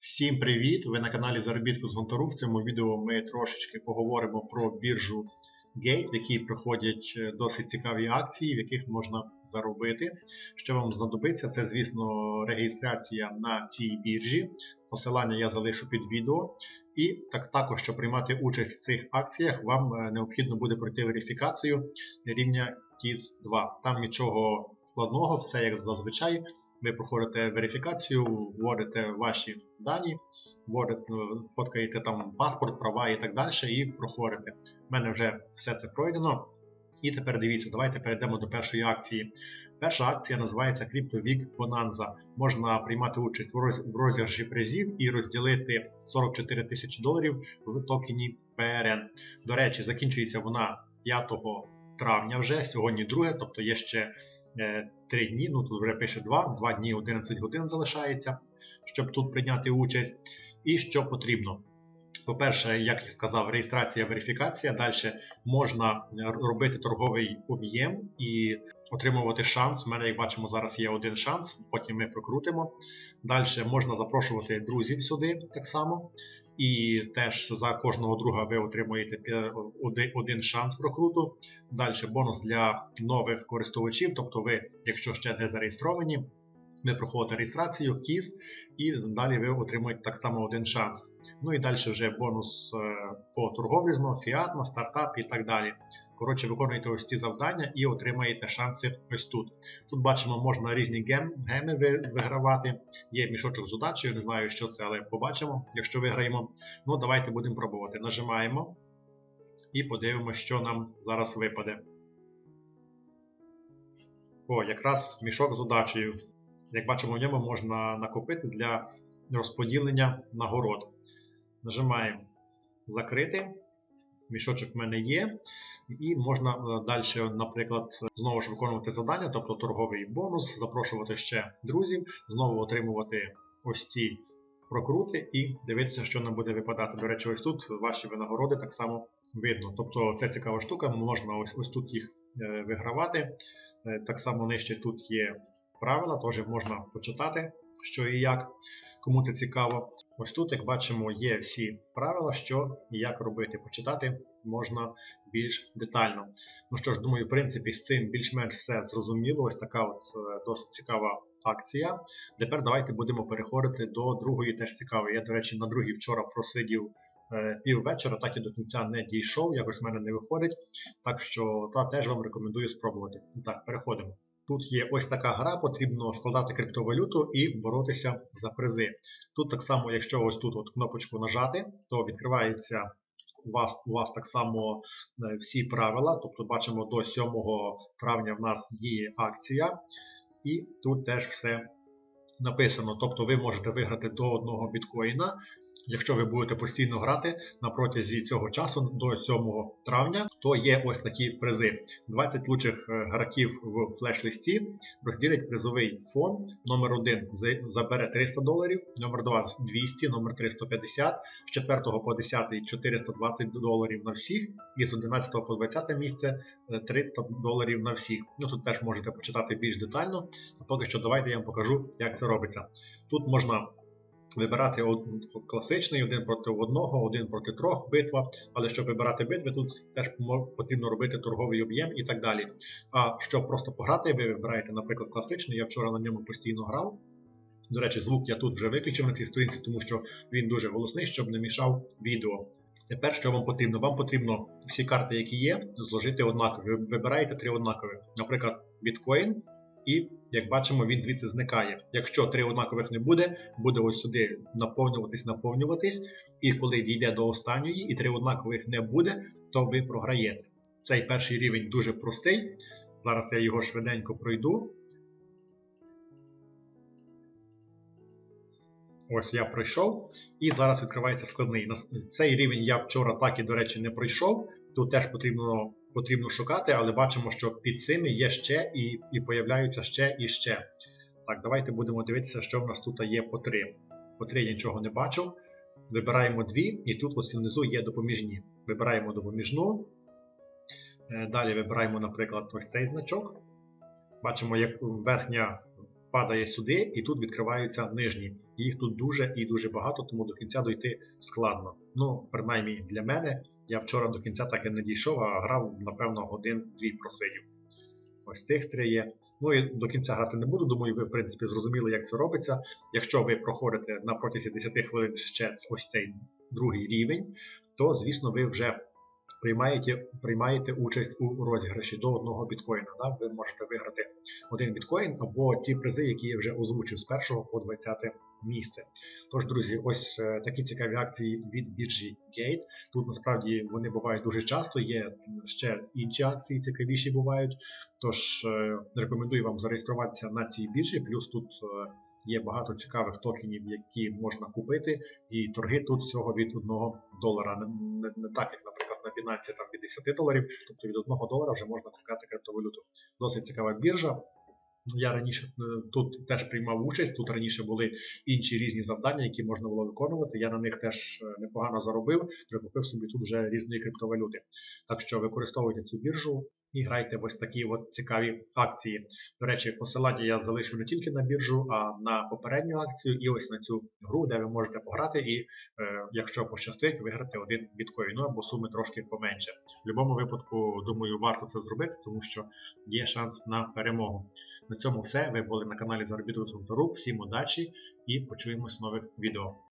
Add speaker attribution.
Speaker 1: Всім привіт! Ви на каналі Заробітку з Гонтару. В цьому відео ми трошечки поговоримо про біржу Gate, в якій проходять е, досить цікаві акції, в яких можна заробити. Що вам знадобиться, це, звісно, реєстрація на цій біржі. Посилання я залишу під відео. І так також, щоб приймати участь в цих акціях, вам е, необхідно буде пройти верифікацію рівня TIS 2. Там нічого складного, все як зазвичай. Ви проходите верифікацію, вводите ваші дані, вводите, фоткаєте там паспорт, права і так далі, і проходите. У мене вже все це пройдено. І тепер дивіться, давайте перейдемо до першої акції. Перша акція називається CryptoVeek Bonanza. Можна приймати участь в розіграші призів і розділити 44 тисячі доларів в токені PRN. До речі, закінчується вона 5 травня вже, сьогодні 2, тобто є ще 3 дні, ну тут вже пише 2, 2 дні 11 годин залишається, щоб тут прийняти участь. І що потрібно. По-перше, як я сказав, реєстрація, верифікація. Далі можна робити торговий об'єм і отримувати шанс. У мене, як бачимо, зараз є один шанс, потім ми прокрутимо. Далі можна запрошувати друзів сюди так само. І теж за кожного друга ви отримуєте один шанс прокруту. Далі бонус для нових користувачів. Тобто, ви, якщо ще не зареєстровані, ви проходите реєстрацію, КІС, і далі ви отримуєте так само один шанс. Ну і далі вже бонус е, по торговлі знову, фіатна, стартап і так далі. Коротше, виконуєте ось ці завдання і отримаєте шанси ось тут. Тут бачимо, можна різні гем, геми вигравати. Є мішочок з удачею, не знаю, що це, але побачимо, якщо виграємо. Ну, давайте будемо пробувати. Нажимаємо і подивимося, що нам зараз випаде. О, якраз мішок з удачею. Як бачимо, в ньому можна накопити для розподілення нагород. Нажимаємо закрити. Мішочок в мене є. І можна е, далі, наприклад, знову ж виконувати завдання, тобто торговий бонус, запрошувати ще друзів, знову отримувати ось ці прокрути і дивитися, що нам буде випадати. До речі, ось тут ваші винагороди так само видно. Тобто це цікава штука, можна ось ось тут їх е, вигравати. Е, так само нижче тут є правила, теж можна почитати, що і як кому це цікаво. Ось тут, як бачимо, є всі правила, що і як робити. Почитати можна більш детально. Ну що ж, думаю, в принципі, з цим більш-менш все зрозуміло. Ось така от е, досить цікава акція. Тепер давайте будемо переходити до другої, теж цікавої. Я, до речі, на другій вчора просидів. Е, пів вечора, так і до кінця не дійшов, якось в мене не виходить. Так що та теж вам рекомендую спробувати. Так, переходимо. Тут є ось така гра, потрібно складати криптовалюту і боротися за призи. Тут так само, якщо ось тут от кнопочку нажати, то відкривається у вас у вас так само е, всі правила. Тобто, бачимо, до 7 травня в нас діє акція, і тут теж все написано. Тобто ви можете виграти до одного біткоїна. Якщо ви будете постійно грати на протязі цього часу до 7 травня, то є ось такі призи. 20 лучших е, гравців в флеш-листі розділять призовий фонд. Номер 1 забере 300 доларів, номер 2 200, номер 3 150, з 4 по 10 420 доларів на всіх, і з 11 по 20 місце 300 е, доларів на всіх. Ну Тут теж можете почитати більш детально. А поки що давайте я вам покажу, як це робиться. Тут можна вибирати класичний один проти одного, один проти трьох битва. Але щоб вибирати битви, тут теж потрібно робити торговий об'єм і так далі. А щоб просто пограти, ви вибираєте, наприклад, класичний. Я вчора на ньому постійно грав. До речі, звук я тут вже виключив на цій сторінці, тому що він дуже голосний, щоб не мішав відео. Тепер що вам потрібно? Вам потрібно всі карти, які є, зложити однакові. Ви вибираєте три однакові. Наприклад, біткоін і як бачимо, він звідси зникає. Якщо три однакових не буде, буде ось сюди наповнюватись, наповнюватись, і коли дійде до останньої і три однакових не буде, то ви програєте. Цей перший рівень дуже простий. Зараз я його швиденько пройду. Ось я пройшов, і зараз відкривається складний. Цей рівень я вчора так і, до речі, не пройшов. Тут теж потрібно потрібно шукати, але бачимо, що під цими є ще і і появляються ще і ще. Так, давайте будемо дивитися, що в нас тут є по 3. По 3 я нічого не бачу. Вибираємо дві, і тут ось внизу є допоміжні. Вибираємо допоміжну. Е, далі вибираємо, наприклад, ось цей значок. Бачимо, як верхня падає сюди, і тут відкриваються нижні. Їх тут дуже і дуже багато, тому до кінця дойти складно. Ну, принаймні для мене, я вчора до кінця так і не дійшов, а грав, напевно, один-дві просидів. Ось тих три є. Ну і до кінця грати не буду. Думаю, ви в принципі зрозуміли, як це робиться. Якщо ви проходите на протязі 10 хвилин ще ось цей другий рівень, то звісно ви вже приймаєте, приймаєте участь у розіграші до одного біткоїна. Да? Ви можете виграти один біткоін або ті призи, які я вже озвучив з 1 по 20 місце. Тож, друзі, ось е, такі цікаві акції від біржі Gate. Тут насправді вони бувають дуже часто. Є ще інші акції цікавіші бувають. Тож е, рекомендую вам зареєструватися на цій біржі. Плюс тут е, є багато цікавих токенів, які можна купити, і торги тут всього від 1 долара. Не, не, не так, як, наприклад, на Binance там від 10 доларів, тобто від 1 долара вже можна купляти криптовалюту. Досить цікава біржа. Я раніше е, тут теж приймав участь, тут раніше були інші різні завдання, які можна було виконувати. Я на них теж е, непогано заробив, прикупив собі тут вже різної криптовалюти. Так що використовуйте цю біржу і грайте в ось такі от цікаві акції. До речі, посилання я залишу не тільки на біржу, а на попередню акцію і ось на цю гру, де ви можете пограти, і е, якщо пощастить, виграти один біткоін, ну або суми трошки поменше. В будь-якому випадку, думаю, варто це зробити, тому що є шанс на перемогу. На цьому все. Ви були на каналі Заробіток Фронтору. Всім удачі і почуємось в нових відео.